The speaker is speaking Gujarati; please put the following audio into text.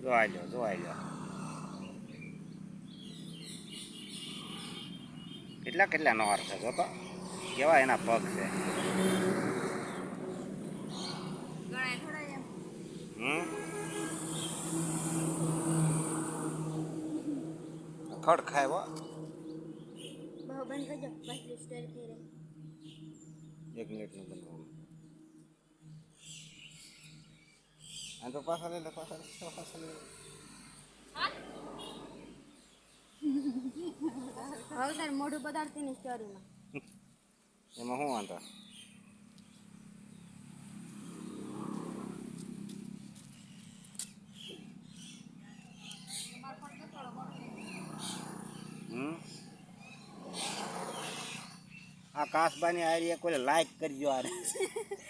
જોવાઈ લો જોવાઈ લો કેટલા કેટલા નવાર છે જો તો કેવા એના પગ છે ખડ ખાય એક મિનિટનું બનાવવાનું આ તો પાછા લઈ લે પાછા પાછા લઈ. હવે તાર મોઢું પદાર્થની ની સ્ટોરીમાં. એમાં શું વાંધો? આ કાસબાની આરી કોઈ લાઈક કરજો આરે.